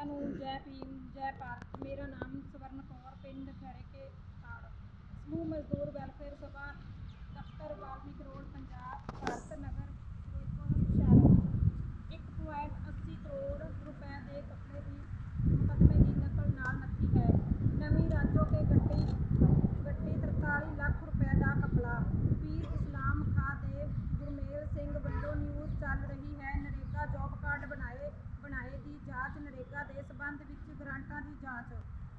ਸਾਰਿਆਂ ਨੂੰ ਜੈ ਭੀਮ, ਜੈ ਭਾਰਤ। ਮੇਰਾ ਨਾਮ ਸਵਰਨ ਕੌਰ, ਪਿੰਡ ਖੈਰੇਕੇ ਤਾੜ ਸਮੂਹ ਮਜ਼ਦੂਰ ਵੈਲਫੇਅਰ ਸਭਾ, ਦਫ਼ਤਰ, ਵਾਲਮੀਕ ਰੋਡ, ਪੰਜਾਬ, ਭਾਰਤ ਨਗਰ ਫਿਰੋਜ਼ਪੁਰ ਸ਼ਹਿਰ 1.80 ਕਰੋੜ ਰੁਪਏ ਦੇ ਕੱਪੜੇ ਦੀ ਮੁਕੱਦਮੇ ਦੀ ਨਕਲ ਨਾਲ ਨੱਥੀ ਹੈ ਨਵੀਂ ਰਾਜੋ ਕੇ ਗੱਡੀ ਗੱਡੀ 43 ਲੱਖ ਰੁਪਏ ਦਾ ਕਪੜਾ ਵੀਰ ਇਸਲਾਮ ਖਾਂ ਦੇ ਗੁਰਮੇਲ ਸਿੰਘ ਵੱਲੋਂ ਨਿਊਜ਼ ਚੱਲ ਰਹੀ ਹੈ ਨਰੇਗਾ ਜੌਬ ਕਾਰਡ ਬਣਾਏ ਬਣਾਏ ਦੀ ਜਾਂਚ ਨਰੇਗਾ ਦੇ ਸਬੰਧ ਵਿੱਚ ਗ੍ਰਾਂਟਾਂ ਦੀ ਜਾਂਚ।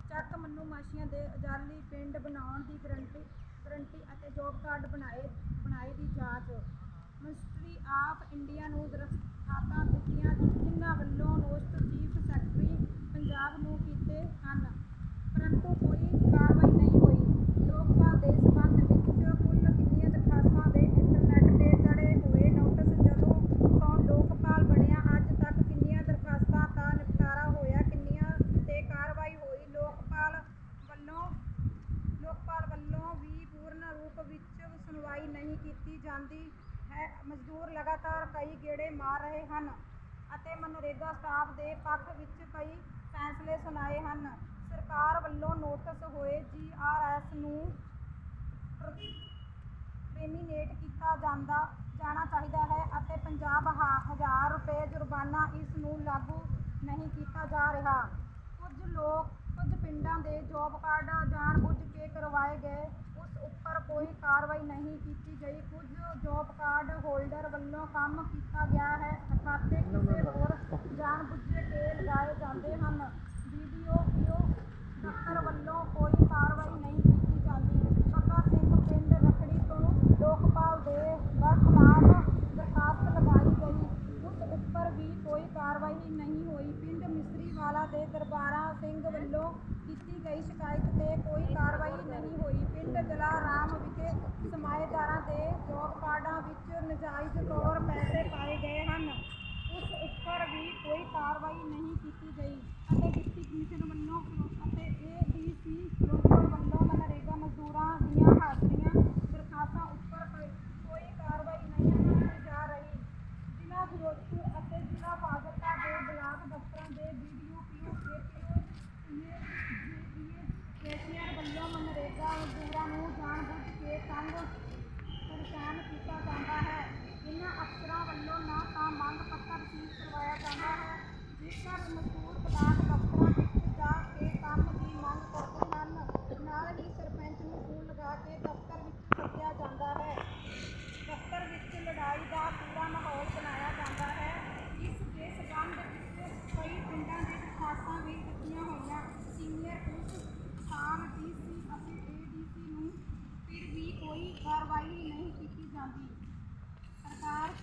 ਚੱਕ ਮੰਨੂ ਮਾਸ਼ੀਆਂ ਦੇ ਅਜਾਲੀ ਪਿੰਡ ਬਣਾਉਣ ਦੀ ਗਰੰਟੀ ਗਰੰਟੀ ਅਤੇ ਜੌਬ ਕਾਰਡ ਬਣਾਏ ਬਣਾਏ ਦੀ ਜਾਂਚ। ਮਿਨਿਸਟਰੀ ਆਫ ਇੰਡੀਆ ਨੂੰ ਦਰਖਾਤਾਂ ਦਿੱਤੀਆਂ, ਜਿਨ੍ਹਾਂ ਵੱਲੋਂ ਨੋਸਟ ਚੀਫ ਸੈਕਟਰੀ ਪੰਜਾਬ ਨੂੰ ਕੀਤੇ ਹਨ। ਪਰੰਤੂ ਕੋਈ ਕਾਰਵਾਈ ਨਹੀਂ ਹੋਈ। ਲੋਕਪਾਲ ਦੇ ਸਬੰਧ ਵਿੱਚ ਕੁੱਲ ਕਿੰਨੀਆਂ ਦਰਖਾਸਤਾਂ ਦੇ ਇੰਟਰਨੈਟ ਤੇ ਚੜੇ ਹੋਏ ਨੋਟਿਸ ਜਦੋਂ ਤੋਂ ਲੋਕਪਾਲ ਬਣਿਆ ਅੱਜ ਤੱਕ ਕਿੰਨੀਆਂ ਦਰਖਾਸਤਾਂ ਦਾ ਨਿਪਟਾਰਾ ਹੋਇਆ ਕਿੰਨੀਆਂ ਤੇ ਕਾਰਵਾਈ ਹੋਈ ਲੋਕਪਾਲ ਵੱਲੋਂ ਲੋਕਪਾਲ ਵੱਲੋਂ ਵੀ ਪੂਰਨ ਰੂਪ ਵਿੱਚ ਸੁਣਵਾਈ ਨਹੀਂ ਕੀਤੀ ਜਾਂਦੀ ਹੈ। ਮਜ਼ਦੂਰ ਲਗਾਤਾਰ ਕਈ ਗੇੜੇ ਮਾਰ ਰਹੇ ਹਨ ਅਤੇ ਮਨਰੇਗਾ ਸਟਾਫ ਦੇ ਪੱਖ ਵਿੱਚ ਕਈ ਫੈਸਲੇ ਸੁਣਾਏ ਹਨ। ਸਰਕਾਰ ਵੱਲੋਂ ਨੋਟਿਸ ਹੋਏ ਜੀਆਰਐਸ ਨੂੰ ਟਰਮੀਨੇਟ ਕੀਤਾ ਜਾਂਦਾ, ਜਾਣਾ ਚਾਹੀਦਾ ਹੈ ਅਤੇ 50 ਹਜ਼ਾਰ ਰੁਪਏ ਜੁਰਮਾਨਾ ਇਸ ਨੂੰ ਲਾਗੂ ਨਹੀਂ ਕੀਤਾ ਜਾ ਰਿਹਾ। ਕੁਝ ਲੋਕ, ਕੁਝ ਪਿੰਡਾਂ ਦੇ ਜੋਬ ਕਾਰਡ ਜਾਣਬੁੱਝ ਕੇ ਕਰਵਾਏ ਗਏ ਉੱਪਰ ਕੋਈ ਕਾਰਵਾਈ ਨਹੀਂ ਕੀਤੀ ਗਈ। ਕੁਝ ਜੋਬ ਕਾਰਡ ਹੋਲਡਰ ਵੱਲੋਂ ਕੰਮ ਕੀਤਾ ਗਿਆ ਹੈ। ਖਾਤੇ ਕਿਸੇ ਹੋਰ ਜਾਣਬੁੱਝ ਕੇ ਲਗਾਏ ਜਾਂਦੇ ਹਨ। ਵੀਡੀਓ ਪੀਓ ਦਫ਼ਤਰ ਵੱਲੋਂ ਕੋਈ ਕਾਰਵਾਈ ਨਹੀਂ ਕੀਤੀ ਜਾਂਦੀ। ਪੱਕਾ ਸਿੰਘ ਪਿੰਡ ਰਖੜੀ ਤੋਂ ਲੋਕਪਾਲ ਦੇ ਬਰਖਲਾਫ ਦਰਖਾਸਤ ਲਗਾਈ ਗਈ। ਉਸ ਉੱਪਰ ਵੀ ਕੋਈ ਕਾਰਵਾਈ ਨਹੀਂ ਹੋਈ। ਪਿੰਡ ਮਿਸਰੀ ਵਾਲਾ ਦੇ ਦਰਬਾਰਾ ਸਿੰਘ ਵੱਲੋਂ ਕੀਤੀ ਗਈ ਸ਼ਿਕਾਇਤ ਤੇ ਕੋਈ ਕਾਰਵਾਈ ਨਹੀਂ ਹੋਈ। ਪਿੰਡ ਜਲਾਰਾਮ ਵਿਖੇ ਸਮਾਏਦਾਰਾਂ ਦੇ ਜੋਬ ਕਾਰਡਾਂ ਵਿੱਚ ਨਜਾਇਜ਼ ਤੌਰ ਪੈਸੇ ਪਾਏ ਗਏ ਹਨ। ਉਸ ਉੱਪਰ ਵੀ ਕੋਈ ਕਾਰਵਾਈ ਨਹੀਂ ਕੀਤੀ ਗਈ ਅਤੇ ਡਿਪਟੀ ਕਮਿਸ਼ਨ ਵੱਲੋਂ ਅਤੇ ਏਡੀਸੀ ਫਿਰੋਜ਼ਪੁਰ ਵੱਲੋਂ ਮਨਰੇਗਾ ਮਜ਼ਦੂਰਾਂ ਦੀਆਂ ਹਾਜ਼ਰੀਆਂ ਦਰਖਾਸਤਾਂ ਉੱਪਰ ਕੋਈ ਕੋਈ ਕਾਰਵਾਈ ਨਹੀਂ ਕੀਤੀ ਜਾ ਰਹੀ ਜ਼ਿਲ੍ਹਾ ਫਿਰੋਜ਼ਪੁਰ ਅਤੇ ਜ਼ਿਲ੍ਹਾ ਫਾਜ਼ਿਲਕਾ ਦੇ ਬਲਾਕ ਦਫ਼ਤਰਾਂ ਦੇ ਵੀਡੀਓ ਪੀਓ ਕੇਸੀਆਰ ਵੱਲੋਂ ਮਨਰੇਗਾ ਮਜ਼ਦੂਰਾਂ ਨੂੰ ਜਾਣਬੁੱਝ ਕੇ ਤੰਗ ਪਰੇਸ਼ਾਨ ਕੀਤਾ ਜਾਂਦਾ ਹੈ ਇਹਨਾਂ ਅਫਸਰਾਂ ਵੱਲੋਂ ਨਾ ਤਾਂ ਮੰਗ ਪੱਤਰ ਰਸੀਦ ਕਰਵਾਇਆ ਜਾਂਦਾ ਹੈ ਜੇਕਰ ਮਜ਼ਦੂਰ ਬਲਾਕ ਦਫ਼ਤਰਾਂ ਵਿੱਚ ਜਾ ਕੇ ਕੰਮ ਦੀ ਮੰਗ ਕਰਦੇ ਹਨ ਨਾਲ ਹੀ ਸਰਪੰਚ ਨੂੰ ਫੋਨ ਲਗਾ ਕੇ ਦਫ਼ਤਰ ਵਿੱਚ ਸੱਦਿਆ ਜਾਂਦਾ ਹੈ ਦਫ਼ਤਰ ਵਿੱਚ ਲੜਾਈ ਦਾ ਪੂਰਾ ਮਾਹੌਲ ਬਣਾਇਆ ਜਾਂਦਾ ਹੈ ਇਸ ਦੇ ਸਬੰਧ ਵਿੱਚ ਕਈ ਪਿੰਡਾਂ ਦੀ ਦਰਖਾਸਤਾਂ ਵੀ ਦਿੱਤੀਆਂ ਹੋਈਆਂ ਸੀਨੀਅਰ ਪੁਲਿਸ ਥਾਣ ਡੀਸੀ ਅਤੇ ਏਡੀਸੀ ਨੂੰ ਫਿਰ ਵੀ ਕੋਈ ਕਾਰਵਾਈ ਨਹੀਂ ਕੀਤੀ ਜਾਂਦੀ ਸਰਕਾਰ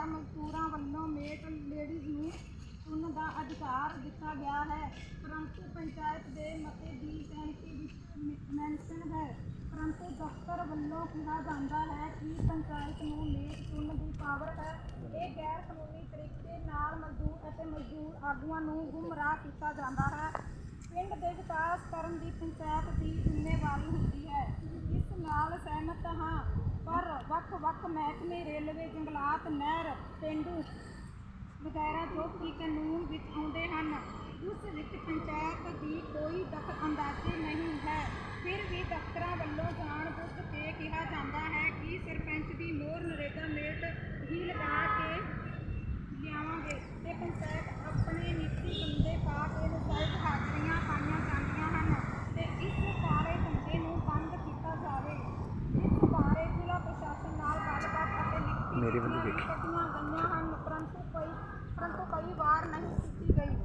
ਕਾਨੂੰਨ ਮਜ਼ਦੂਰਾਂ ਵੱਲੋਂ ਮੇਟ ਲੇਡੀਜ਼ ਨੂੰ ਚੁਣ ਦਾ ਅਧਿਕਾਰ ਦਿੱਤਾ ਗਿਆ ਹੈ। ਪਰੰਤੂ ਪੰਚਾਇਤ ਦੇ ਮਤੇ ਦੀ ਸੈਂਤੀ ਵਿੱਚ ਮੈਂਸ਼ਨ ਹੈ। ਪਰੰਤੂ ਦਫ਼ਤਰ ਵੱਲੋਂ ਕਿਹਾ ਜਾਂਦਾ ਹੈ ਕਿ ਪੰਚਾਇਤ ਨੂੰ ਮੇਟ ਚੁਣਨ ਦੀ ਪਾਵਰ ਹੈ। ਇਹ ਗੈਰ ਕਾਨੂੰਨੀ ਤਰੀਕੇ ਨਾਲ ਮਜ਼ਦੂਰ ਅਤੇ ਮਜ਼ਦੂਰ ਆਗੂਆਂ ਨੂੰ ਗੁੰਮਰਾਹ ਕੀਤਾ ਜਾਂਦਾ ਹੈ। ਪਿੰਡ ਦੇ ਵਿਕਾਸ ਕਰਨ ਦੀ ਪੰਚਾਇਤ ਦੀ ਜ਼ਿੰਮੇਵਾਰੀ ਹੁੰਦੀ ਹੈ। ਇਸ ਨਾਲ ਸਹਿਮਤ ਹਾਂ, ਪਰ ਵੱਖ-ਵੱਖ ਮਹਿਕਮੇ ਰੇਲਵੇ ਜੰਗਲਾਤ ਨਹਿਰ, ਪੇਂਡੂ ਵਗੈਰਾ ਜੋ ਕਿ ਕਾਨੂੰਨ ਵਿੱਚ ਆਉਂਦੇ ਹਨ, ਉਸ ਵਿੱਚ ਪੰਚਾਇਤ ਦੀ ਕੋਈ ਦਖਲ ਅੰਦਾਜ਼ੀ ਨਹੀਂ ਹੈ। ਫਿਰ ਵੀ ਦਫ਼ਤਰਾਂ ਵੱਲੋਂ ਜਾਣ ਬੁੱਝ ਕੇ ਕਿਹਾ ਜਾਂਦਾ ਹੈ ਕਿ ਸਰਪੰਚ ਦੀ ਮੋਹਰ ਨਰੇਗਾ ਮੇਟ ਹੀ ਲਗਾ ਕੇ ਲਿਆਵਾਂਗੇ ਤੇ ਪੰਚਾਇਤ ਆਪਣੇ ਨੀਤੀ ਬੰਦੇ ਪਾ ਕੇ ਨਜਾਇਜ਼ ਹਾਜ਼ਰੀਆਂ ਪਾਈਆਂ ਜਾਂਦੀਆਂ ਹਨ ਤੇ ਇਸ ਸਾਰੇ ਧੰਦੇ ਨੂੰ ਬੰਦ ਕੀਤਾ ਜਾਵੇ ਇਸ ਬਾਰੇ ਜ਼ਿਲ੍ਹਾ ਪ੍ਰਸ਼ਾਸਨ ਨਾਲ ਗੱਲਬਾਤ ਅਤੇ ਲਿਖਤੀ ਮੇਰੇ ਵੱਲ ਚਿੱਠੀਆਂ ਗਈਆਂ ਹਨ, ਪਰੰਤੂ ਕਈ ਪਰੰਤੂ ਕਈ ਵਾਰ ਨਹੀਂ ਕੀਤੀ ਗਈ।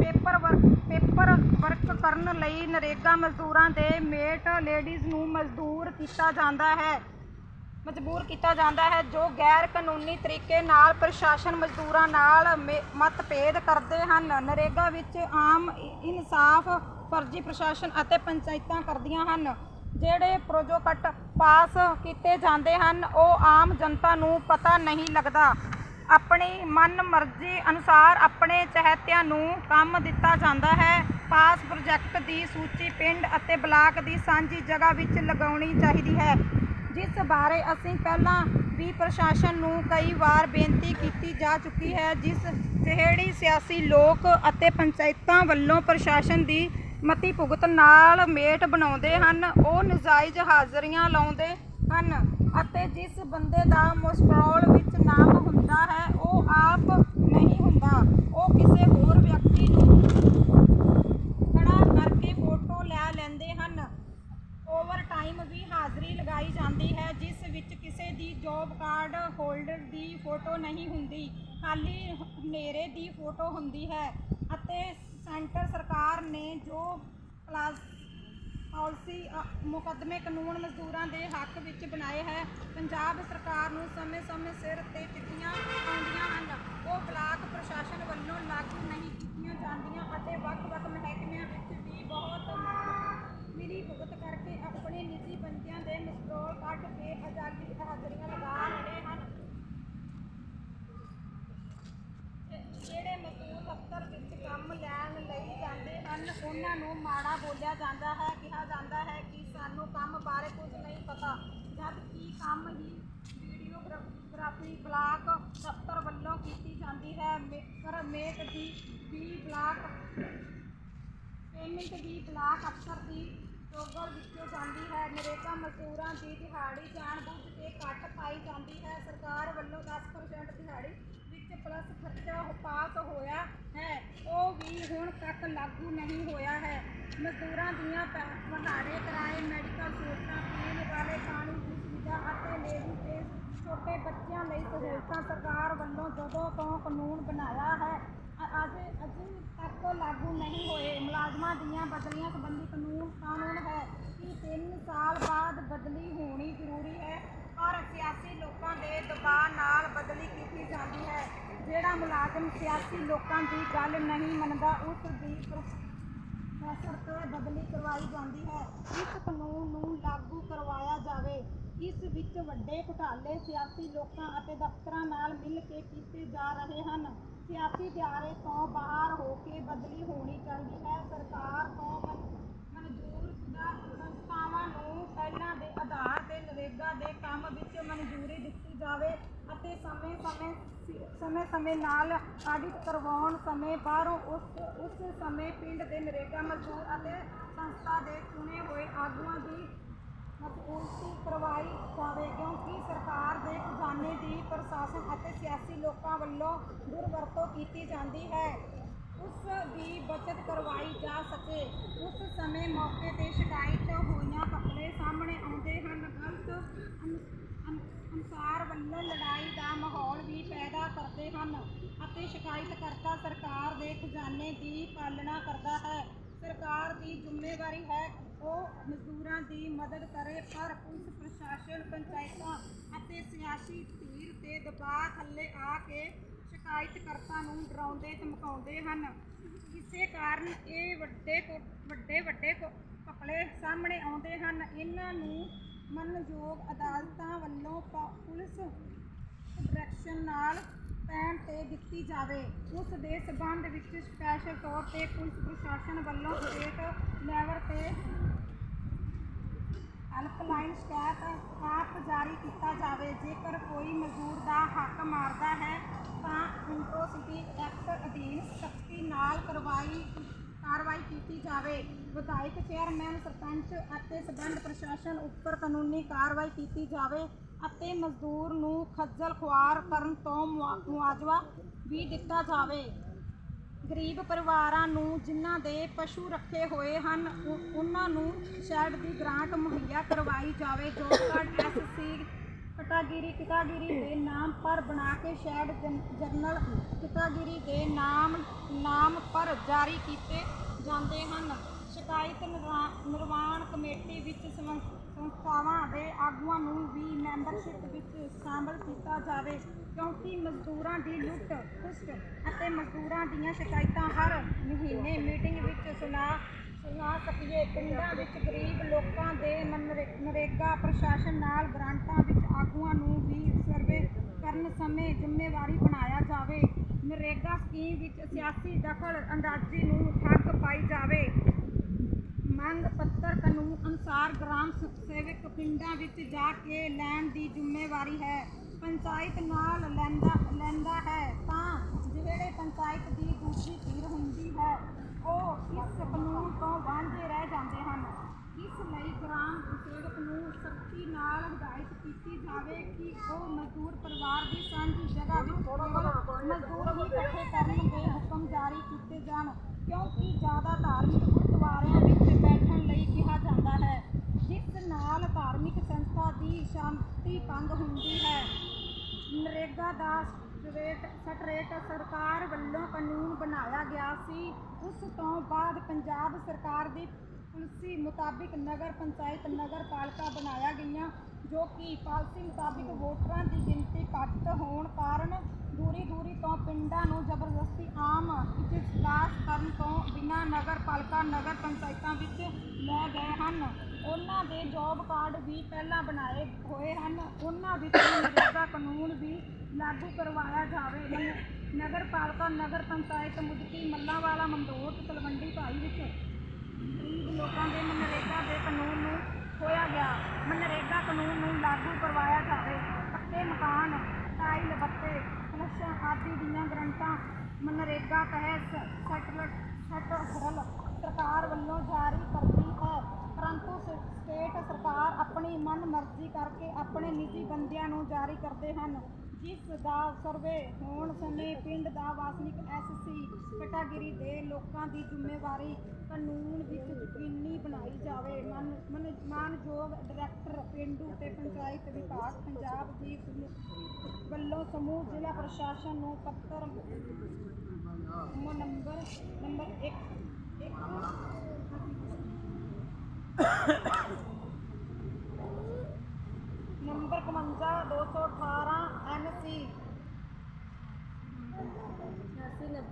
ਪੇਪਰ ਵਰਕ ਪੇਪਰ ਵਰਕ ਕਰਨ ਲਈ ਨਰੇਗਾ ਮਜ਼ਦੂਰਾਂ ਦੇ ਮੇਟ ਲੇਡੀਜ਼ ਨੂੰ ਮਜ਼ਦੂਰ ਕੀਤਾ ਜਾਂਦਾ ਹੈ। ਮਜਬੂਰ ਕੀਤਾ ਜਾਂਦਾ ਹੈ, ਜੋ ਗੈਰ ਕਾਨੂੰਨੀ ਤਰੀਕੇ ਨਾਲ ਪ੍ਰਸ਼ਾਸਨ ਮਜ਼ਦੂਰਾਂ ਨਾਲ ਮੇ- ਮਤਭੇਦ ਕਰਦੇ ਹਨ। ਨਰੇਗਾ ਵਿੱਚ ਆਮ ਇਨਸਾਫ ਫਰਜ਼ੀ ਪ੍ਰਸ਼ਾਸਨ ਅਤੇ ਪੰਚਾਇਤਾਂ ਕਰਦੀਆਂ ਹਨ। ਜਿਹੜੇ ਪ੍ਰੋਜੈਕਟ ਪਾਸ ਕੀਤੇ ਜਾਂਦੇ ਹਨ, ਉਹ ਆਮ ਜਨਤਾ ਨੂੰ ਪਤਾ ਨਹੀਂ ਲੱਗਦਾ। ਆਪਣੀ ਮਨ ਮਰਜ਼ੀ ਅਨੁਸਾਰ ਆਪਣੇ ਚਹਤਿਆਂ ਨੂੰ ਕੰਮ ਦਿੱਤਾ ਜਾਂਦਾ ਹੈ। ਪਾਸ ਪ੍ਰੋਜੈਕਟ ਦੀ ਸੂਚੀ ਪਿੰਡ ਅਤੇ ਬਲਾਕ ਦੀ ਸਾਂਝੀ ਜਗ੍ਹਾ ਵਿੱਚ ਲਗਾਉਣੀ ਚਾਹੀਦੀ ਹੈ, ਜਿਸ ਬਾਰੇ ਅਸੀਂ ਪਹਿਲਾਂ ਵੀ ਪ੍ਰਸ਼ਾਸਨ ਨੂੰ ਕਈ ਵਾਰ ਬੇਨਤੀ ਕੀਤੀ ਜਾ ਚੁੱਕੀ ਹੈ, ਜਿਸ ਜਿਹੜੀ ਸਿਆਸੀ ਲੋਕ ਅਤੇ ਪੰਚਾਇਤਾਂ ਵੱਲੋਂ ਪ੍ਰਸ਼ਾਸਨ ਦੀ ਮਤੀ ਭੁਗਤ ਨਾਲ ਮੇਟ ਬਣਾਉਂਦੇ ਹਨ, ਉਹ ਨਜਾਇਜ਼ ਹਾਜ਼ਰੀਆਂ ਲਾਉਂਦੇ ਹਨ ਅਤੇ ਜਿਸ ਬੰਦੇ ਦਾ ਮੁਸਟਰੋਲ ਵਿੱਚ ਨਾਮ ਹੁੰਦਾ ਹੈ, ਉਹ ਆਪ ਨਹੀਂ ਹੁੰਦਾ। ਉਹ ਕਿਸੇ ਹੋਰ ਵਿਅਕਤੀ ਨੂੰ ਖੜਾ ਕਰਕੇ ਫੋਟੋ ਲੈ ਲੈਂਦੇ ਹਨ। ਓਵਰ ਟਾਈਮ ਵੀ ਹਾਜ਼ਰੀ ਲਗਾਈ ਜਾਂਦੀ ਹੈ, ਜਿਸ ਵਿੱਚ ਕਿਸੇ ਦੀ ਜੌਬ ਕਾਰਡ ਹੋਲਡਰ ਦੀ ਫੋਟੋ ਨਹੀਂ ਹੁੰਦੀ, ਖਾਲੀ ਹਨੇਰੇ ਦੀ ਫੋਟੋ ਹੁੰਦੀ ਹੈ ਅਤੇ ਸੈਂਟਰ ਸਰਕਾਰ ਨੇ ਜੋ ਕਲਾਸ ਪਾਲਿਸੀ ਅ, ਮੁਕੱਦਮੇ ਕਾਨੂੰਨ ਮਜ਼ਦੂਰਾਂ ਦੇ ਹੱਕ ਵਿੱਚ ਬਣਾਏ ਹੈ ਪੰਜਾਬ ਸਰਕਾਰ ਨੂੰ ਸਮੇਂ-ਸਮੇਂ ਸਿਰ ਤੇ ਚਿੱਠੀਆਂ ਆਉਂਦੀਆਂ ਹਨ। ਉਹ ਬਲਾਕ ਪ੍ਰਸ਼ਾਸਨ ਵੱਲੋਂ ਲਾਗੂ ਨਹੀਂ ਕੀਤੀਆਂ ਜਾਂਦੀਆਂ ਅਤੇ ਵੱਖ-ਵੱਖ ਮਹਿਕਮਿਆਂ ਵਿੱਚ ਵੀ ਬਹੁਤ ਮਿਲੀ ਭੁਗਤ ਕਰਕੇ ਆਪਣੇ ਨਿੱਜੀ ਬੰਦਿਆਂ ਦੇ ਮਸਟਰੋਲ ਕੱਢ ਕੇ ਆਜ਼ਾਦੀ ਹਾਜ਼ਰੀਆਂ ਲਗਾ ਰਹੇ ਹਨ ਜਿਹੜੇ ਮਜ਼ਦੂਰ ਦਫ਼ਤਰ ਵਿੱਚ ਕੰਮ ਲੈਣ ਲਈ ਜਾਂਦੇ ਹਨ ਉਹਨਾਂ ਨੂੰ ਮਾੜਾ ਬੋਲਿਆ ਜਾਂਦਾ ਹੈ ਕਿਹਾ ਜਾਂਦਾ ਹੈ ਕਿ ਸਾਨੂੰ ਕੰਮ ਬਾਰੇ ਕੁਝ ਨਹੀਂ ਪਤਾ ਜਦ ਕਿ ਕੰਮ ਹੀ ਵੀਡੀਓਗ੍ਰਾਫੀ ਬਲਾਕ ਦਫ਼ਤਰ ਵੱਲੋਂ ਕੀਤੀ ਜਾਂਦੀ ਹੈ। ਮੇਕਰ ਮੇਕ ਦੀ ਵੀ ਬਲਾਕ, ਪੇਮੈਂਟ ਦੀ ਬਲਾਕ ਅਫਸਰ ਦੀ ਟੋਗਲ ਵਿੱਚੋਂ ਜਾਂਦੀ ਹੈ। ਨਰੇਗਾ ਮਜ਼ਦੂਰਾਂ ਦੀ ਦਿਹਾੜੀ ਜਾਣਬੁੱਝ ਕੇ ਘੱਟ ਪਾਈ ਜਾਂਦੀ ਹੈ। ਸਰਕਾਰ ਵੱਲੋਂ 10% ਦਿਹਾੜੀ ਵਿੱਚ ਪਲੱਸ ਖਰਚਾ ਪਾਸ ਹੋਇਆ ਹੈ। ਉਹ ਵੀ ਹੁਣ ਤੱਕ ਲਾਗੂ ਨਹੀਂ ਹੋਇਆ ਹੈ। ਮਜ਼ਦੂਰਾਂ ਦੀਆਂ ਭੰਡਾਰੇ ਕਿਰਾਏ ਮੈਡੀਕਲ ਸਹੂਲਤਾਂ, ਪੀਣ ਵਾਲੇ ਪਾਣੀ ਦੀ ਸੁਵਿਧਾ ਅਤੇ ਲੇਡੀ ਤੇ ਛੋਟੇ ਬੱਚਿਆਂ ਲਈ ਸਰਕਾਰ ਵੱਲੋਂ ਜਦੋਂ ਤੋਂ ਕਾਨੂੰਨ ਬਣਾਇਆ ਹੈ, ਅ- ਅਜੇ ਅਜੇ ਤੱਕ ਲਾਗੂ ਨਹੀਂ ਹੋਏ। ਮੁਲਾਜ਼ਮਾਂ ਦੀਆਂ ਬਦਲੀਆਂ ਸੰਬੰਧੀ ਕਾਨੂੰਨ ਕਾਨੂੰਨ ਹੈ ਕਿ 3 ਸਾਲ ਬਾਅਦ ਬਦਲੀ ਹੋਣੀ ਜ਼ਰੂਰੀ ਹੈ। ਔਰ ਸਿਆਸੀ ਲੋਕਾਂ ਦੇ ਦਬਾਅ ਨਾਲ ਬਦਲੀ ਕੀਤੀ ਜਾਂਦੀ ਹੈ। ਜਿਹੜਾ ਮੁਲਾਜ਼ਮ ਸਿਆਸੀ ਲੋਕਾਂ ਦੀ ਗੱਲ ਨਹੀਂ ਮੰਨਦਾ, ਉਸ ਦੀ ਪ੍ਰੋਫੈਸਰ ਤੇ ਬਦਲੀ ਕਰਵਾਈ ਜਾਂਦੀ ਹੈ। ਇਸ ਕਾਨੂੰਨ ਨੂੰ ਲਾਗੂ ਕਰਵਾਇਆ ਜਾਵੇ। ਇਸ ਵਿੱਚ ਵੱਡੇ ਘੁਟਾਲੇ ਸਿਆਸੀ ਲੋਕਾਂ ਅਤੇ ਦਫ਼ਤਰਾਂ ਨਾਲ ਮਿਲ ਕੇ ਕੀਤੇ ਜਾ ਰਹੇ ਹਨ। ਸਿਆਸੀ ਦਾਇਰੇ ਤੋਂ ਬਾਹਰ ਹੋ ਕੇ ਬਦਲੀ ਹੋਣੀ ਚਾਹੀਦੀ ਹੈ। ਸਰਕਾਰ ਤੋਂ ਮਨ- ਸੰਸਥਾਵਾਂ ਨੂੰ ਪਹਿਲਾਂ ਦੇ ਆਧਾਰ ਤੇ ਨਰੇਗਾ ਦੇ ਕੰਮ ਵਿੱਚ ਮਨਜ਼ੂਰੀ ਦਿੱਤੀ ਜਾਵੇ ਅਤੇ ਸਮੇਂ-ਸਮੇਂ ਸਮੇਂ-ਸਮੇਂ ਨਾਲ ਆਡਿਟ ਕਰਵਾਉਣ ਸਮੇਂ ਬਾਹਰੋਂ ਉਸ ਉਸ ਸਮੇਂ ਪਿੰਡ ਦੇ ਨਰੇਗਾ ਮਜ਼ਦੂਰ ਅਤੇ ਸੰਸਥਾ ਦੇ ਚੁਣੇ ਹੋਏ ਆਗੂਆਂ ਦੀ ਮਸਊਲਤੀ ਕਰਵਾਈ ਜਾਵੇ, ਕਿਉਂਕਿ ਸਰਕਾਰ ਦੇ ਖਜ਼ਾਨੇ ਦੀ ਪ੍ਰਸ਼ਾਸਨ ਅਤੇ ਸਿਆਸੀ ਲੋਕਾਂ ਵੱਲੋਂ ਦੁਰਵਰਤੋਂ ਕੀਤੀ ਜਾਂਦੀ ਹੈ। ਉਸ ਦੀ ਬਚਤ ਕਰਵਾਈ ਜਾ ਸਕੇ। ਉਸ ਸਮੇਂ ਮੌਕੇ ਤੇ ਸ਼ਿਕਾਇਤ ਹੋਈਆਂ ਘਪਲੇ ਸਾਹਮਣੇ ਆਉਂਦੇ ਹਨ। ਗਲਤ ਅਨਸਾਰ ਵੱਲੋਂ ਲੜਾਈ ਦਾ ਮਾਹੌਲ ਵੀ ਪੈਦਾ ਕਰਦੇ ਹਨ ਅਤੇ ਸ਼ਿਕਾਇਤਕਰਤਾ ਸਰਕਾਰ ਦੇ ਖਜ਼ਾਨੇ ਦੀ ਪਾਲਣਾ ਕਰਦਾ ਹੈ। ਸਰਕਾਰ ਦੀ ਜ਼ਿੰਮੇਵਾਰੀ ਹੈ ਉਹ ਮਜ਼ਦੂਰਾਂ ਦੀ ਮਦਦ ਕਰੇ, ਪਰ ਪੁਲਿਸ ਪ੍ਰਸ਼ਾਸਨ, ਪੰਚਾਇਤਾਂ ਅਤੇ ਸਿਆਸੀ ਧੀਰ ਤੇ ਦਬਾਅ ਥੱਲੇ ਆ ਕੇ ਸ਼ਿਕਾਇਤਕਰਤਾ ਨੂੰ ਡਰਾਉਂਦੇ, ਧਮਕਾਉਂਦੇ ਹਨ। ਇਸੇ ਕਾਰਨ ਇਹ ਵੱਡੇ ਕੋ- ਵੱਡੇ ਵੱਡੇ ਕੋ- ਘਪਲੇ ਸਾਹਮਣੇ ਆਉਂਦੇ ਹਨ। ਇਹਨਾਂ ਨੂੰ ਮੰਨਯੋਗ ਅਦਾਲਤਾਂ ਵੱਲੋਂ ਪ- ਪੁਲਿਸ ਡਾਇਰੈਕਸ਼ਨ ਨਾਲ ਪੈਣ ਤੇ ਦਿੱਤੀ ਜਾਵੇ। ਉਸ ਦੇ ਸਬੰਧ ਵਿੱਚ ਸਪੈਸ਼ਲ ਤੌਰ ਤੇ ਪੁਲਿਸ ਪ੍ਰਸ਼ਾਸਨ ਵੱਲੋਂ ਸਟੇਟ ਲੈਵਲ ਤੇ ਹੈਲਪਲਾਈਨ ਸ਼ਿਕਾਇਤ ਆਪ ਜਾਰੀ ਕੀਤਾ ਜਾਵੇ। ਜੇਕਰ ਕੋਈ ਮਜ਼ਦੂਰ ਦਾ ਹੱਕ ਮਾਰਦਾ ਹੈ, ਤਾਂ ਇੰਟਰੋਸਿਟੀ ਐਕਟ ਅਧੀਨ ਸਖਤੀ ਨਾਲ ਕਰਵਾਈ, ਕਾਰਵਾਈ ਕੀਤੀ ਜਾਵੇ। ਵਿਧਾਇਕ ਚੇਅਰਮੈਨ ਸਰਪੰਚ ਅਤੇ ਸਬੰਧ ਪ੍ਰਸ਼ਾਸਨ ਉੱਪਰ ਕਾਨੂੰਨੀ ਕਾਰਵਾਈ ਕੀਤੀ ਜਾਵੇ। ਅਤੇ ਮਜ਼ਦੂਰ ਨੂੰ ਖੱਜਲ ਖੁਆਰ ਕਰਨ ਤੋਂ ਮੁਆ- ਮੁਆਵਜ਼ਾ ਵੀ ਦਿੱਤਾ ਜਾਵੇ। ਗਰੀਬ ਪਰਿਵਾਰਾਂ ਨੂੰ ਜਿਨ੍ਹਾਂ ਦੇ ਪਸ਼ੂ ਰੱਖੇ ਹੋਏ ਹਨ ਉਹਨਾਂ ਨੂੰ ਸ਼ੈਡ ਦੀ ਗ੍ਰਾਂਟ ਮੁਹੱਈਆ ਕਰਵਾਈ ਜਾਵੇ, ਜੋ ਕਾਰਡ ਐਸਸੀ ਕਟਾਗਿਰੀ ਕਿਤਾਗਿਰੀ ਦੇ ਨਾਮ ਪਰ ਬਣਾ ਕੇ ਸ਼ੈਡ ਜਨ- ਜਨਰਲ ਕਿਤਾਗਿਰੀ ਦੇ ਨਾਮ ਨਾਮ ਪਰ ਜਾਰੀ ਕੀਤੇ ਜਾਂਦੇ ਹਨ। ਸ਼ਿਕਾਇਤ ਨਿਰਵਾ- ਨਿਰਵਾਣ ਕਮੇਟੀ ਵਿੱਚ ਸੰ- ਸੰਸਥਾਵਾਂ ਦੇ ਆਗੂਆਂ ਨੂੰ ਵੀ ਮੈਂਬਰਸ਼ਿਪ ਵਿੱਚ ਸ਼ਾਮਲ ਕੀਤਾ ਜਾਵੇ, ਕਿਉਂਕਿ ਮਜ਼ਦੂਰਾਂ ਦੀ ਲੁੱਟ ਖੁਸਟ ਅਤੇ ਮਜ਼ਦੂਰਾਂ ਦੀਆਂ ਸ਼ਿਕਾਇਤਾਂ ਹਰ ਮਹੀਨੇ ਮੀਟਿੰਗ ਵਿੱਚ ਸੁਣਾ ਸੁਣਾ ਸਕੀਏ। ਪਿੰਡਾਂ ਵਿੱਚ ਗਰੀਬ ਲੋਕਾਂ ਦੇ ਮਨਰੇ- ਨਰੇਗਾ ਪ੍ਰਸ਼ਾਸਨ ਨਾਲ ਗ੍ਰਾਂਟਾਂ ਵਿੱਚ ਆਗੂਆਂ ਨੂੰ ਵੀ ਸਰਵੇ ਕਰਨ ਸਮੇਂ ਜ਼ਿੰਮੇਵਾਰੀ ਬਣਾਇਆ ਜਾਵੇ। ਨਰੇਗਾ ਸਕੀਮ ਵਿੱਚ ਸਿਆਸੀ ਦਖਲ ਅੰਦਾਜ਼ੀ ਨੂੰ ਠੱਗ ਪਾਈ ਜਾਵੇ। ਮੰਗ ਪੱਤਰ ਕਾਨੂੰਨ ਅਨੁਸਾਰ ਗ੍ਰਾਮ ਸੇਵਕ ਪਿੰਡਾਂ ਵਿੱਚ ਜਾ ਕੇ ਲੈਣ ਦੀ ਜ਼ਿੰਮੇਵਾਰੀ ਹੈ। ਪੰਚਾਇਤ ਨਾਲ ਲੈਂਦਾ ਲੈਂਦਾ ਹੈ ਤਾਂ ਜਿਹੜੇ ਪੰਚਾਇਤ ਦੀ ਦੂਜੀ ਧਿਰ ਹੁੰਦੀ ਹੈ, ਉਹ ਇਸ ਕਾਨੂੰਨ ਤੋਂ ਵਾਂਝੇ ਰਹਿ ਜਾਂਦੇ ਹਨ। ਇਸ ਲਈ ਗ੍ਰਾਮ ਸੇਵਕ ਨੂੰ ਸਖਤੀ ਨਾਲ ਹਦਾਇਤ ਕੀਤੀ ਜਾਵੇ ਕਿ ਉਹ ਮਜ਼ਦੂਰ ਪਰਿਵਾਰ ਦੀ ਸਾਂਝੀ ਜਗ੍ਹਾ ਵਿੱਚ ਮਜ਼ਦੂਰ ਹੀ ਇਕੱਠੇ ਕਰਨ ਦੇ ਹੁਕਮ ਜਾਰੀ ਕੀਤੇ ਜਾਣ, ਕਿਉਂਕਿ ਜ਼ਿਆਦਾ ਧਾਰਮਿਕ ਗੁਰਦੁਆਰਿਆਂ ਵਿੱਚ ਬੈਠਣ ਲਈ ਕਿਹਾ ਜਾਂਦਾ ਹੈ, ਜਿਸ ਨਾਲ ਧਾਰਮਿਕ ਸੰਸਥਾ ਦੀ ਸ਼ਾਂਤੀ ਭੰਗ ਹੁੰਦੀ ਹੈ। ਨਰੇਗਾ ਦਾ ਸਟ੍ਰੇਟ ਸਟ੍ਰੇਟ ਸਰਕਾਰ ਵੱਲੋਂ ਕਾਨੂੰਨ ਬਣਾਇਆ ਗਿਆ ਸੀ। ਉਸ ਤੋਂ ਬਾਅਦ ਪੰਜਾਬ ਸਰਕਾਰ ਦੀ ਪਾਲਿਸੀ ਮੁਤਾਬਿਕ ਨਗਰ ਪੰਚਾਇਤ ਨਗਰ ਪਾਲਿਕਾ ਬਣਾਇਆ ਗਈਆਂ, ਜੋ ਕਿ ਪਾਲਿਸੀ ਮੁਤਾਬਿਕ ਵੋਟਰਾਂ ਦੀ ਗਿਣਤੀ ਘੱਟ ਹੋਣ ਕਾਰਨ ਦੂਰੀ ਦੂਰੀ ਤੋਂ ਪਿੰਡਾਂ ਨੂੰ ਜ਼ਬਰਦਸਤੀ ਆਮ ਇਜਲਾਸ ਕਰਨ ਤੋਂ ਬਿਨਾਂ ਨਗਰ ਪਾਲਿਕਾ ਨਗਰ ਪੰਚਾਇਤਾਂ ਵਿੱਚ ਲੈ ਗਏ ਹਨ। ਉਹਨਾਂ ਦੇ ਜੋਬ ਕਾਰਡ ਵੀ ਪਹਿਲਾਂ ਬਣਾਏ ਹੋਏ ਹਨ। ਉਹਨਾਂ ਵਿੱਚ ਨਰੇਗਾ ਕਾਨੂੰਨ ਵੀ ਲਾਗੂ ਕਰਵਾਇਆ ਜਾਵੇ। ਨਗਰ ਪਾਲਿਕਾ ਨਗਰ ਪੰਚਾਇਤ ਮੁਦਕੀ ਮੱਲਾਂਵਾਲਾ ਮੰਦੋਟ ਤਲਵੰਡੀ ਭਾਈ ਵਿੱਚ ਗਰੀਬ ਲੋਕਾਂ ਦੇ ਮਨਰੇਗਾ ਦੇ ਕਾਨੂੰਨ ਨੂੰ ਖੋਇਆ ਗਿਆ। ਮਨਰੇਗਾ ਕਾਨੂੰਨ ਨੂੰ ਲਾਗੂ ਕਰਵਾਇਆ ਜਾਵੇ। ਪੱਕੇ ਮਕਾਨ ਟਾਈਲ ਬੱਤੇ ਫਲਸ਼ਾਂ ਆਦਿ ਦੀਆਂ ਗਰੰਟਾਂ ਮਨਰੇਗਾ ਤਹਿਤ ਸੈਟਲਟ ਸੈਟਲ ਸਰਕਾਰ ਵੱਲੋਂ ਜਾਰੀ ਕਰਦੀ ਹੈ। ਪਰੰਤੂ ਸ- ਸਟੇਟ ਸਰਕਾਰ ਆਪਣੀ ਮਨ ਮਰਜ਼ੀ ਕਰਕੇ ਆਪਣੇ ਨਿੱਜੀ ਬੰਦਿਆਂ ਨੂੰ ਜਾਰੀ ਕਰਦੇ ਹਨ। ਜਿਸ ਦਾ ਸਰਵੇ ਹੋਣ ਸਮੇਂ ਪਿੰਡ ਦਾ ਵਾਸਨਿਕ ਐਸਸੀ ਕਟਾਗਰੀ ਦੇ ਲੋਕਾਂ ਦੀ ਜ਼ਿੰਮੇਵਾਰੀ ਕਾਨੂੰਨ ਵਿੱਚ ਯਕੀਨੀ ਬਣਾਈ ਜਾਵੇ। ਮਨ ਮਾਨਯੋਗ ਡਾਇਰੈਕਟਰ ਪਿੰਡੂ ਤੇ ਪੰਚਾਇਤ ਵਿਭਾਗ ਪੰਜਾਬ ਦੀ ਵੱਲੋਂ ਸਮੂਹ ਜ਼ਿਲ੍ਹਾ ਪ੍ਰਸ਼ਾਸਨ ਨੂੰ ਪੱਤਰ ਨੰਬਰ ਨੰਬਰ 1 1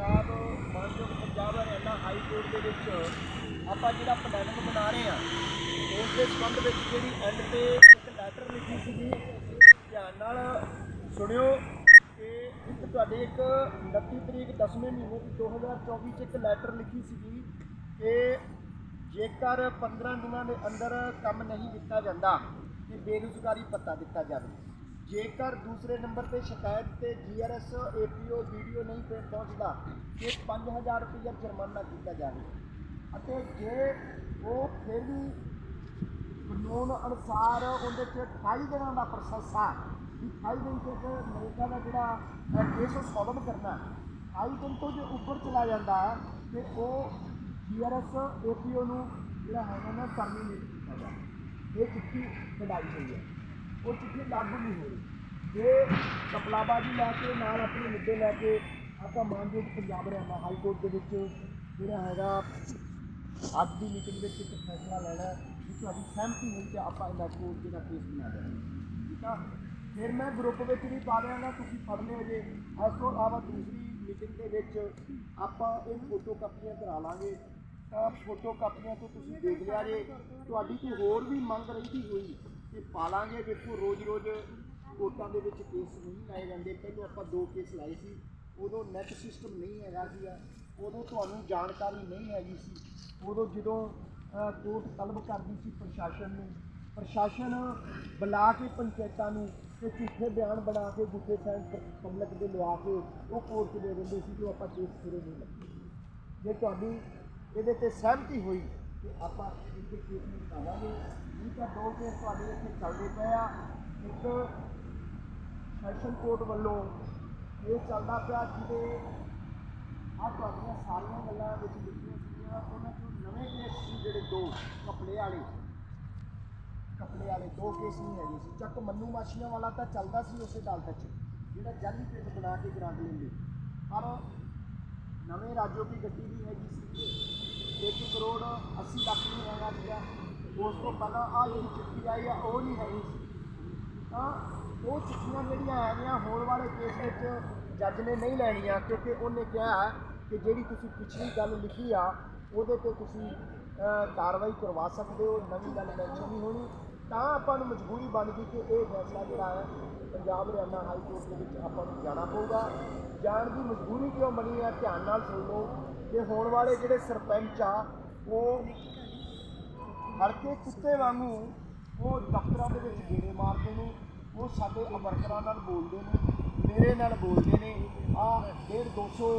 ਪੰਜਾਬ ਮਾਨਯੋਗ ਪੰਜਾਬ, ਹਰਿਆਣਾ ਹਾਈ ਕੋਰਟ ਦੇ ਵਿੱਚ ਆਪਾਂ ਜਿਹੜਾ ਪਲੈਨਿੰਗ ਬਣਾ ਰਹੇ ਆ ਉਸ ਦੇ ਸੰਬੰਧ ਵਿੱਚ ਜਿਹੜੀ ਐਂਡ ਤੇ ਇੱਕ ਲੈਟਰ ਲਿਖੀ ਸੀਗੀ, ਧਿਆਨ ਨਾਲ ਸੁਣਿਓ ਕਿ ਇੱਕ ਤੁਹਾਡੇ ਇੱਕ 29 ਤਰੀਕ 10ਵੇਂ ਮਹੀਨੇ ਦੀ 2024 ਚ ਇੱਕ ਲੈਟਰ ਲਿਖੀ ਸੀਗੀ ਕਿ ਜੇਕਰ 15 ਦਿਨਾਂ ਦੇ ਅੰਦਰ ਕੰਮ ਨਹੀਂ ਦਿੱਤਾ ਜਾਂਦਾ, ਤੇ ਬੇਰੁਜ਼ਗਾਰੀ ਪੱਤਾ ਦਿੱਤਾ ਜਾਵੇ। ਜੇਕਰ ਦੂਸਰੇ ਨੰਬਰ ਤੇ ਸ਼ਿਕਾਇਤ ਤੇ ਜੀਆਰਐਸ ਏਪੀਓ ਵੀਡੀਓ ਨਹੀਂ ਤੇ ਪਹੁੰਚਦਾ, ਤੇ 5000 ਰੁਪਏ ਜੁਰਮਾਨਾ ਕੀਤਾ ਜਾਵੇ। ਅਤੇ ਜੇ ਉਹ ਫਿਰ ਵੀ ਕਾਨੂੰਨ ਅਨੁਸਾਰ ਉਹਦੇ 'ਚ 28 ਦਿਨਾਂ ਦਾ ਪ੍ਰੋਸੈਸ ਆ, ਵੀ 28 ਦਿਨ ਤੱਕ ਅਮਰੀਕਾ ਦਾ ਜਿਹੜਾ ਕੇਸ ਉਹ ਸੋਲਵ ਕਰਨਾ 28 ਦਿਨ ਤੋਂ ਜੇ ਉੱਪਰ ਚਲਾ ਜਾਂਦਾ, ਤੇ ਉਹ ਜੀਆਰਐਸ ਏਪੀਓ ਨੂੰ ਜਿਹੜਾ ਹੈਗਾ ਨਾ ਟਰਮੀਨੇਟ ਕੀਤਾ ਜਾਂਦਾ। ਇਹ ਚਿੱਠੀ ਕਢਾਈ ਹੋਈ ਹੈ। ਉਹ ਚਿੱਠੀ ਲਾਗੂ ਨਹੀਂ ਹੋ ਰਹੀ। ਜੇ ਕਪਲਾਬਾਜੀ ਲੈ ਕੇ ਨਾਲ ਆਪਣੇ ਮੁੱਦੇ ਲੈ ਕੇ ਆਪਾਂ ਮਾਨਯੋਗ ਪੰਜਾਬ ਹਰਿਆਣਾ ਹਾਈ ਕੋਰਟ ਦੇ ਵਿੱਚ ਜਿਹੜਾ ਹੈਗਾ, ਅੱਜ ਦੀ ਮੀਟਿੰਗ ਵਿੱਚ ਇੱਕ ਫੈਸਲਾ ਲੈਣਾ ਕਿ ਤੁਹਾਡੀ ਸਹਿਮਤੀ ਹੋਈ ਕਿ ਆਪਾਂ ਇਹਨਾਂ ਕੋਲ ਜਿਹੜਾ ਕੇਸ ਬਣਾ ਦੇਣਾ ਠੀਕ ਆ? ਫਿਰ ਮੈਂ ਗਰੁੱਪ ਵਿੱਚ ਵੀ ਪਾ ਦਿਆਂਗਾ ਤੁਸੀਂ ਪੜ੍ਹ ਲਿਓ ਜੇ। ਇਸ ਤੋਂ ਇਲਾਵਾ ਦੂਸਰੀ ਮੀਟਿੰਗ ਦੇ ਵਿੱਚ ਆਪਾਂ ਇਹ ਫੋਟੋ ਕਾਪੀਆਂ ਕਰਾ ਲਾਂਗੇ। ਤਾਂ ਫੋਟੋ ਕਾਪੀਆਂ ਤੋਂ ਤੁਸੀਂ ਦੇਖ ਲਿਆ ਜੇ। ਤੁਹਾਡੀ ਕੋਈ ਹੋਰ ਵੀ ਮੰਗ ਰਹਿੰਦੀ ਹੋਈ ਤੇ ਪਾਲਾਂਗੇ ਦੇਖੋ, ਰੋਜ਼-ਰੋਜ਼ ਕੋਰਟਾਂ ਦੇ ਵਿੱਚ ਕੇਸ ਨਹੀਂ ਲਾਏ ਜਾਂਦੇ। ਪਹਿਲਾਂ ਆਪਾਂ ਦੋ ਕੇਸ ਲਾਏ ਸੀ। ਉਦੋਂ ਨੈਟ ਸਿਸਟਮ ਨਹੀਂ ਹੈਗਾ ਸੀਗਾ। ਉਦੋਂ ਤੁਹਾਨੂੰ ਜਾਣਕਾਰੀ ਨਹੀਂ ਹੈਗੀ ਸੀ। ਉਦੋਂ ਜਦੋਂ ਕੋਰਟ ਤਲਬ ਕਰਦੀ ਸੀ ਪ੍ਰਸ਼ਾਸਨ ਨੂੰ, ਪ੍ਰਸ਼ਾਸਨ ਬੁਲਾ ਕੇ ਪੰਚਾਇਤਾਂ ਨੂੰ ਤੇ ਝੂਠੇ ਬਿਆਨ ਬਣਾ ਕੇ ਗੁੱਸੇ ਸਾਈਨ ਪਬਲਿਕ ਦੇ ਲਵਾ ਕੇ ਉਹ ਕੋਰਟ ਦੇ ਦਿੰਦੇ ਸੀ ਕਿ ਆਪਾਂ ਕੇਸ ਸਿਰੇ ਨਹੀਂ ਲੱਗੇ। ਜੇ ਤੁਹਾਡੀ ਇਹਦੇ ਤੇ ਸਹਿਮਤੀ ਹੋਈ ਤੇ ਆਪਾਂ ਇੱਕ ਕੇਸ ਨੂੰ ਕਰਾਵਾਂਗੇ ਨਹੀਂ ਤਾਂ ਦੋ ਕੇਸ ਤੁਹਾਡੇ ਇੱਥੇ ਚੱਲਦੇ ਪਏ ਆ। ਇੱਕ ਸੈਸ਼ਨ ਕੋਰਟ ਵੱਲੋਂ ਇਹ ਚੱਲਦਾ ਪਿਆ ਜਿਹਦੇ ਆ ਤੁਹਾਡੀਆਂ ਸਾਰੀਆਂ ਗੱਲਾਂ ਵਿੱਚ ਲਿਖੀਆਂ ਸੀਗੀਆਂ। ਉਹਨਾਂ ਚੋਂ ਨਵੇਂ ਕੇਸ ਸੀ ਜਿਹੜੇ ਦੋ ਕਪੜੇ ਵਾਲੇ। ਕਪੜੇ ਵਾਲੇ ਦੋ ਕੇਸ ਨਹੀਂ ਹੈਗੇ ਸੀ। ਚੱਕ ਮੰਨੂ ਮਾਛੀਆਂ ਵਾਲਾ ਤਾਂ ਚੱਲਦਾ ਸੀ ਉਸੇ ਅਦਾਲਤ 'ਚ, ਜਿਹੜਾ ਜਾਲੀ ਪਿੰਡ ਬਣਾ ਕੇ ਗ੍ਰਾਂਟ ਲੈਂਦੇ। ਪਰ ਨਵੇਂ ਰਾਜੋ ਦੀ ਗੱਡੀ ਵੀ ਹੈਗੀ ਸੀ। 1 ਕਰੋੜ 80 ਲੱਖ ਨਹੀਂ ਹੈਗਾ ਸੀਗਾ। ਉਸ ਤੋਂ ਪਹਿਲਾਂ ਆ ਜਿਹੜੀ ਚਿੱਠੀ ਆਈ ਆ, ਉਹ ਨਹੀਂ ਹੈਗੀ ਸੀ। ਤਾਂ ਉਹ ਚਿੱਠੀਆਂ ਜਿਹੜੀਆਂ ਹੈਗੀਆਂ, ਹੋਣ ਵਾਲੇ ਕੇਸ ਵਿੱਚ ਜੱਜ ਨੇ ਨਹੀਂ ਲੈਣੀਆਂ, ਕਿਉਂਕਿ ਉਹਨੇ ਕਿਹਾ ਕਿ ਜਿਹੜੀ ਤੁਸੀਂ ਪਿਛਲੀ ਗੱਲ ਲਿਖੀ ਆ, ਉਹਦੇ ਤੇ ਤੁਸੀਂ ਕਾਰਵਾਈ ਕਰਵਾ ਸਕਦੇ ਹੋ, ਨਵੀਂ ਗੱਲ ਮੈਂਸ਼ਨ ਨਹੀਂ ਹੋਣੀ। ਤਾਂ ਆਪਾਂ ਨੂੰ ਮਜਬੂਰੀ ਬਣ ਗਈ ਕਿ ਇਹ ਫੈਸਲਾ ਜਿਹੜਾ ਹੈ, ਪੰਜਾਬ ਹਰਿਆਣਾ ਹਾਈ ਕੋਰਟ ਦੇ ਵਿੱਚ ਆਪਾਂ ਨੂੰ ਜਾਣਾ ਪਊਗਾ। ਜਾਣ ਦੀ ਮਜਬੂਰੀ ਕਿਉਂ ਬਣੀ ਹੈ ਧਿਆਨ ਨਾਲ ਸੁਣ ਲਓ ਕਿ ਹੋਣ ਵਾਲੇ ਜਿਹੜੇ ਸਰਪੰਚ ਆ ਉਹ ਹਲਕੇ ਕੁੱਤੇ ਵਾਂਗੂ ਉਹ ਦਫ਼ਤਰਾਂ ਦੇ ਵਿੱਚ ਗੇੜੇ ਮਾਰਦੇ ਨੇ, ਉਹ ਸਾਡੇ ਵਰਕਰਾਂ ਨਾਲ ਬੋਲਦੇ ਨੇ, ਮੇਰੇ ਨਾਲ ਬੋਲਦੇ ਨੇ। ਆ 1.5 200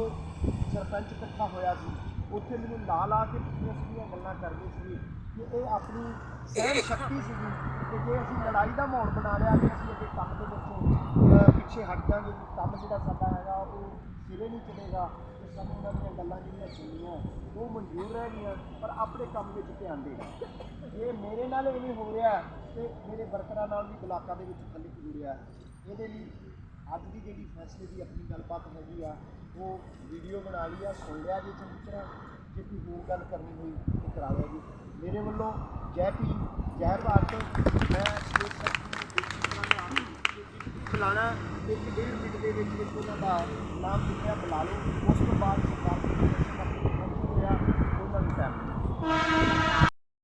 ਸਰਪੰਚ ਇਕੱਠਾ ਹੋਇਆ ਸੀ। ਉੱਥੇ ਮੈਨੂੰ ਲਾ ਲਾ ਕੇ ਪਿੱਛੇ ਸਿੱਧੀਆਂ ਗੱਲਾਂ ਕਰਦੇ ਸੀ ਕਿ ਇਹ ਆਪਣੀ ਸਹਿਣ ਸ਼ਕਤੀ ਸੀਗੀ ਕਿ ਜੇ ਅਸੀਂ ਲੜਾਈ ਦਾ ਮਾਹੌਲ ਬਣਾ ਲਿਆ ਕਿ ਅਸੀਂ ਅੱਗੇ ਕੰਮ ਦੇ ਵਿੱਚੋਂ ਪਿੱਛੇ ਹਟ ਜਾਾਂਗੇ ਕੰਮ ਜਿਹੜਾ ਸਾਡਾ ਹੈਗਾ ਉਹ ਸਿਰੇ ਨਹੀਂ ਚਲੇਗਾ ਤੇ ਸਾਨੂੰ ਉਹਨਾਂ ਦੀਆਂ ਗੱਲਾਂ ਜਿਹੜੀਆਂ ਸੁਣੀਆਂ, ਉਹ ਮਨਜ਼ੂਰ ਰਹਿ ਗਈਆਂ ਪਰ ਆਪਣੇ ਕੰਮ ਵਿੱਚ ਧਿਆਨ ਦੇਣਾ। ਜੇ ਮੇਰੇ ਨਾਲ ਇਹ ਨਹੀਂ ਹੋ ਰਿਹਾ ਤੇ ਮੇਰੇ ਵਰਕਰਾਂ ਨਾਲ ਵੀ ਬਲਾਕਾਂ ਦੇ ਵਿੱਚ ਖਲਿਤ ਹੋ ਰਿਹਾ। ਇਹਦੇ ਲਈ ਅੱਜ ਦੀ ਜਿਹੜੀ ਫੈਸਲੇ ਦੀ ਆਪਣੀ ਗੱਲਬਾਤ ਹੈਗੀ ਆ, ਉਹ ਵੀਡੀਓ ਬਣਾ ਲਈ ਆ, ਸੁਣ ਲਿਆ ਜੀ ਚੰਗੀ ਤਰ੍ਹਾਂ। ਜੇ ਕੋਈ ਹੋਰ ਗੱਲ ਕਰਨੀ ਹੋਈ ਤਾਂ ਕਰਾ ਲਿਆ ਜੀ। ਮੇਰੇ ਵੱਲੋਂ ਜੈ ਭੀਮ, ਜੈ ਭਾਰਤ। ਮੈਂ ਸਟੇਟ ਸੈਕਟਰੀ ਨੂੰ ਫਲਾਣਾ ਇੱਕ ਡੇਢ ਮਿੰਟ ਦੇ ਵਿੱਚ ਵਿੱਚ ਉਹਨਾਂ ਦਾ ਨਾਮ ਲਿਖਿਆ, ਬੁਲਾ ਲਓ। ਉਸ ਤੋਂ ਬਾਅਦ ਸਰਕਾਰ ਦੇ ਹੋਇਆ, ਉਹਨਾਂ ਨੂੰ ਟਾਈਮ